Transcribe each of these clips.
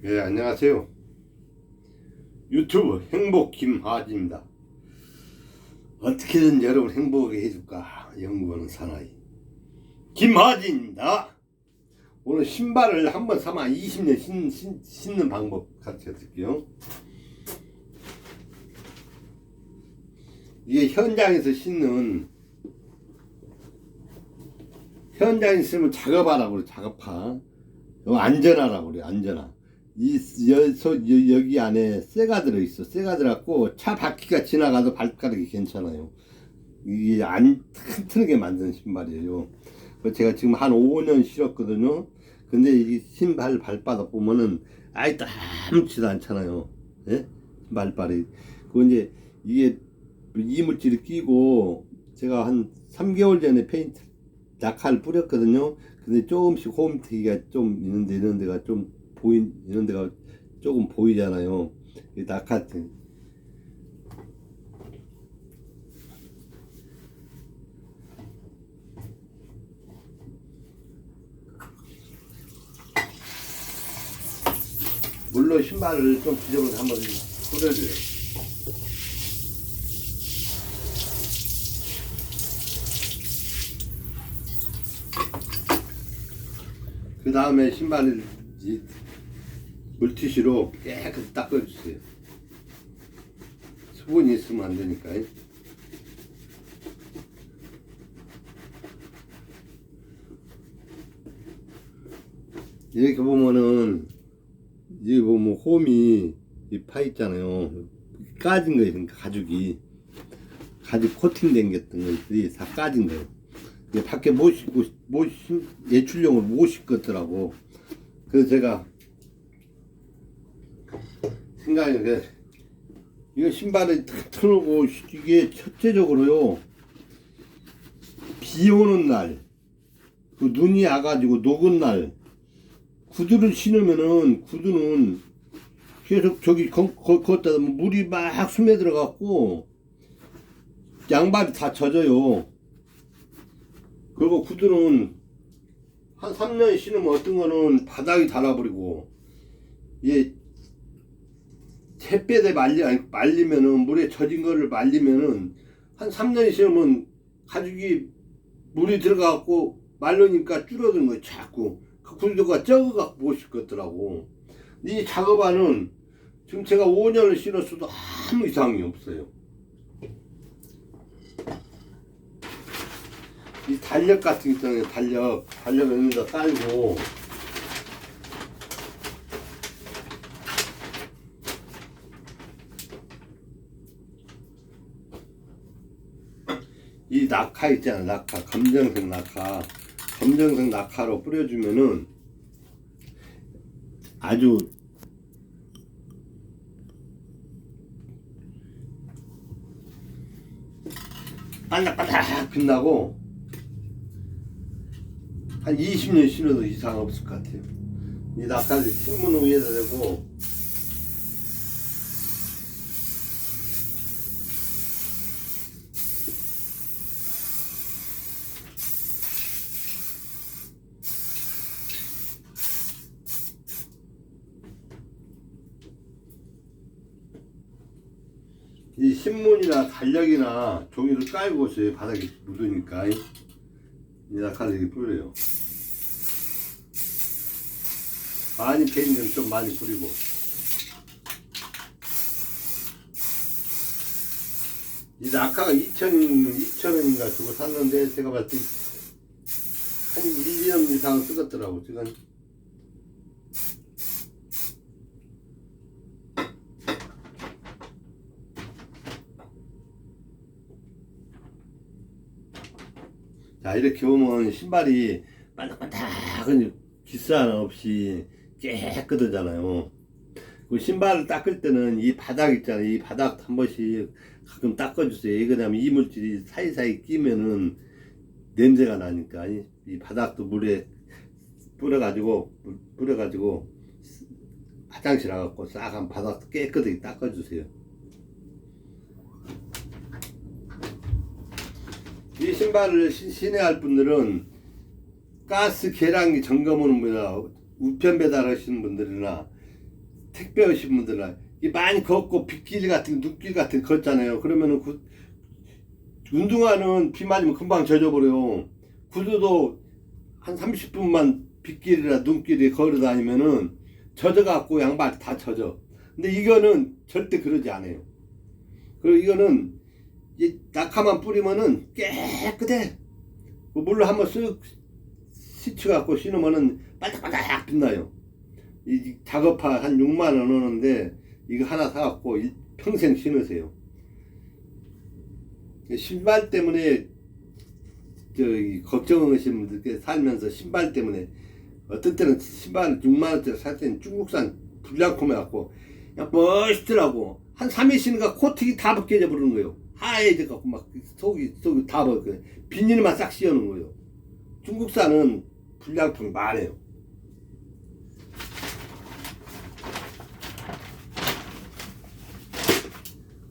네, 안녕하세요. 유튜브 행복 김하지입니다. 어떻게든 여러분 행복하게 해줄까 연구하는 사나이 김하진입니다. 오늘 신발을 한 번 사면 20년 신, 신, 신는 방법 같이 해드릴게요. 이게 현장에서 신는 현장에 있으면 작업하라고 그래 작업하 안전하라고 그래 안전하 이 여, 소, 여, 여기 안에 쇠가 들어있어. 쇠가 들어갖고 차 바퀴가 지나가도 발가락이 괜찮아요. 이게 안 튼튼하게 만든 신발이에요. 제가 지금 한 5년 신었거든요. 근데 이 신발 발바닥 보면은 아이 아무렇지도 않잖아요. 예? 발발이. 그 이제 이게 이물질이 끼고 제가 한 3개월 전에 페인트 낙하를 뿌렸거든요. 근데 조금씩 홈티가 좀 있는데 이런 데가 좀 보인 이런 데가 조금 보이잖아요. 이 낙하 물로 신발을 좀 지저분해서 한번 뿌려줘요. 그 다음에 신발을 이 물티슈로 깨끗이 닦아주세요. 수분이 있으면 안 되니까. 이렇게 보면은 여기 보면 홈이 이파 있잖아요. 까진 거예요. 그러니까 가죽이 가죽 코팅된 것들이 다 까진 거예요. 이게 밖에 못 신고 못 신, 예출용을 못 신겠더라고. 그래서 제가 생각이 그 이거 신발을 탁 틀고 이게 첫째적으로요 비 오는 날, 그 눈이 와가지고 녹은 날 구두를 신으면은 구두는 계속 저기 거기다 물이 막 스며 들어갖고 양발이 다 젖어요. 그리고 구두는 한 3년 신으면 어떤 거는 바닥이 달아버리고 이게 햇볕에 말리, 말리면은 물에 젖은 거를 말리면은 한 3년 신으면 가죽이 물이 들어가갖고 말르니까 줄어드는 거예요 자꾸 그 구두가 적어갖고 못 신겠더라고 이 작업안은 지금 제가 5년을 신었어도 아무 이상이 없어요 이 달력 같은 게 있잖아요. 달력. 달력 여기다 깔고. 이 낙하 있잖아. 낙하. 검정색 낙하. 검정색 낙하로 뿌려주면은 아주 반짝반짝 빛나고 한 20년 신어도 이상 없을 것 같아요. 이 낙하를 신문 위에다 대고 이 신문이나 달력이나 종이를 깔고 있어요. 바닥에 묻으니까. 이 낙하를 이렇게 뿌려요. 많이 베이면 좀 많이 뿌리고. 이 낙하가 2천, 2천원인가 주고 샀는데, 제가 봤을 때, 한 1, 2년 이상 쓰겠더라고, 지금. 자, 이렇게 보면 신발이 반짝반짝한 기스 없이 깨끗하잖아요. 그 신발을 닦을 때는 이 바닥 있잖아요. 이 바닥 한 번씩 가끔 닦아주세요. 다면 이물질이 사이사이 끼면은 냄새가 나니까 이, 이 바닥도 물에 뿌려가지고 물 뿌려가지고 화장실 와갖고 싹 한 바닥 깨끗하게 닦아주세요. 이 신발을 신- 신어야 분들은 가스 계량기 점검하는 분이나 우편 배달하시는 분들이나 택배 오신 분들은 이 많이 걷고 빗길 같은 눈길 같은 거 걷잖아요. 그러면은 구, 운동화는 비 맞으면 금방 젖어버려요. 구두도 한 30분만 빗길이나 눈길에 걸어 다니면은 젖어갖고 양발 다 젖어. 근데 이거는 절대 그러지 않아요. 그리고 이거는 이 낙하만 뿌리면은 깨끗해. 그 물로 한번 쓱 씻어갖고 신으면은 반짝반짝 빛나요. 이 작업화 한 6만 원 하는데 이거 하나 사갖고 일- 평생 신으세요. 신발 때문에 저기 걱정하시는 분들께 살면서 신발 때문에 어떤 때는 신발 6만 원짜리 살 때는 중국산 불량품에 갖고 그냥 멋있더라고 한 3일 신으니까 코팅이 다 벗겨져 버리는 거예요 하얘져 갖고 막 속이 속이 다 벗겨 비닐만 싹 씌우는 거예요 중국산은 불량품이 많아요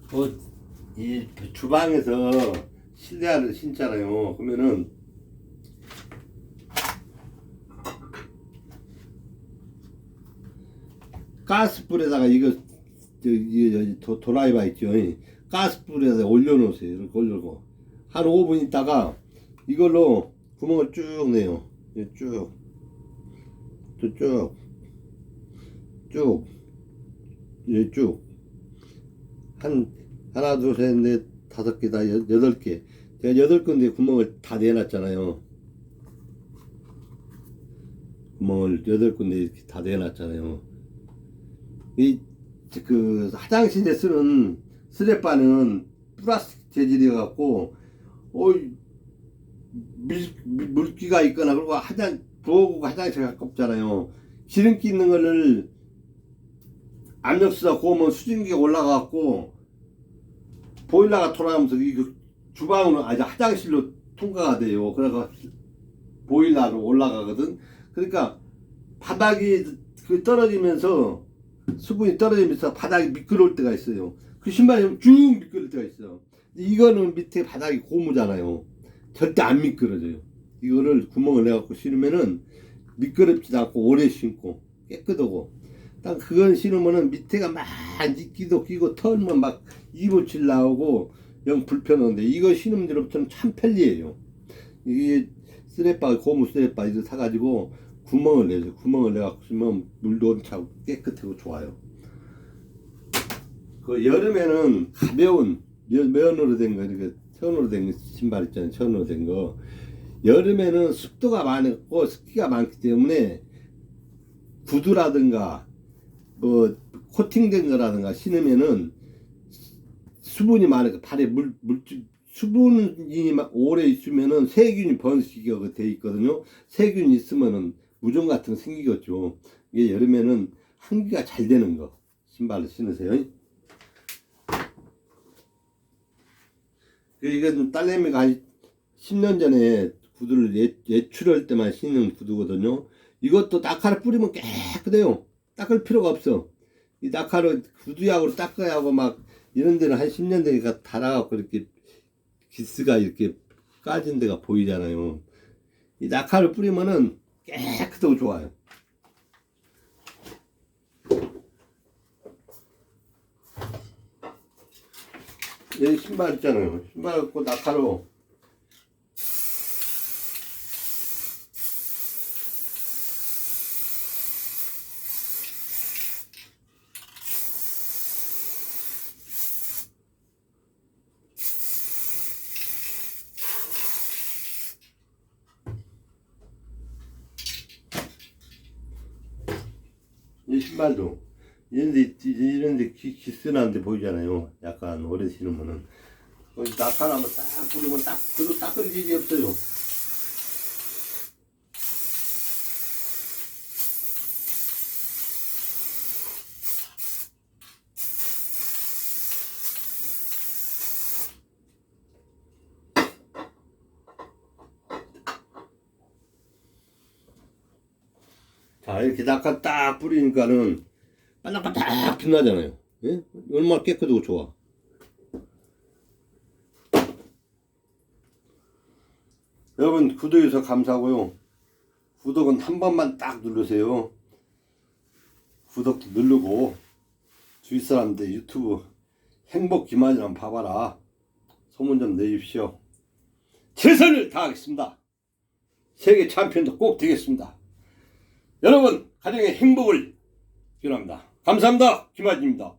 뭐, 이 주방에서 실내화를 신잖아요. 그러면은 가스불에다가 이거 저, 이 도, 도라이바 있죠. 가스불에다 올려놓으세요. 이렇게 올려놓고. 한 5분 있다가 이걸로 구멍을 쭉 내요. 예, 쭉, 또 쭉, 쭉, 예, 쭉. 한 하나 둘 셋 넷 다섯 개 다 여덟 개. 제가 여덟 군데 구멍을 다 내놨잖아요. 구멍을 여덟 군데 이렇게 다 내놨잖아요. 이 그 화장실에 쓰는 스레바는 플라스틱 재질이어 갖고 물- 물기가 있거나 그리고 화장 부엌고 화장실 가깝잖아요 기름기 있는 거를 압력수다 구우면 수증기가 올라가갖고 보일러가 돌아가면서 이그 주방으로 아니 화장실로 통과가 돼요. 그래서 보일러로 올라가거든. 그러니까 바닥이 그 떨어지면서 수분이 떨어지면서 바닥이 미끄러울 때가 있어요. 그 신발이 쭉 미끄러울 때가 있어요. 이거는 밑에 바닥이 고무잖아요. 절대 안 미끄러져요. 이거를 구멍을 내갖고 신으면은 미끄럽지도 않고 오래 신고 깨끗하고 딱 그건 신으면은 밑에가 막 이끼도 끼고 털면 막 이불칠 나오고 영 불편한데 이거 신으면 뒤로부터는 참 편리해요. 이게 쓰레빠 고무 쓰레빠 이거 사가지고 구멍을 내죠. 구멍을 내갖고 쓰면 물도 안 차고 깨끗하고 좋아요. 그 여름에는 가벼운 면- 면으로 된 거 이렇게 천으로 된 신발 있잖아요. 천으로 된 거. 여름에는 습도가 많고 습기가 많기 때문에 구두라든가 뭐 코팅된 거라든가 신으면은 수분이 많으니까 발에 물, 물 수분이 막 오래 있으면은 세균이 번식이 돼 있거든요. 세균이 있으면은 무좀 같은 거 생기겠죠. 이게 여름에는 환기가 잘 되는 거 신발을 신으세요. 이건 딸내미가 한 10년 전에 구두를 예, 예출할 때만 신는 구두거든요. 이것도 낙하를 뿌리면 깨끗해요. 닦을 필요가 없어. 이 낙하를 구두약으로 닦아야 하고 막 이런 데는 한 10년 되니까 달아갖고 이렇게 기스가 이렇게 까진 데가 보이잖아요. 이 낙하를 뿌리면은 깨끗하고 좋아요. 여기 신발 있잖아요. 신발 갖고 낙하로 이 신발도 이런데 이런데 기, 기스나는데 보이잖아요. 약간 오래 신으면은 거기 한번 딱 뿌리면 딱 그래도 닦을 일이 없어요. 자 이렇게 낙하 딱 뿌리니까는 반짝반짝 빛나잖아요. 예? 얼마나 깨끗하고 좋아. 여러분 구독해주셔서 감사하고요. 구독은 한 번만 딱 누르세요. 구독도 누르고 주위 사람들 유튜브 행복 기만이랑 봐봐라. 소문 좀 내십시오. 최선을 다하겠습니다. 세계 챔피언도 꼭 되겠습니다. 여러분 가정의 행복을 기원합니다. 감사합니다. 김아진입니다.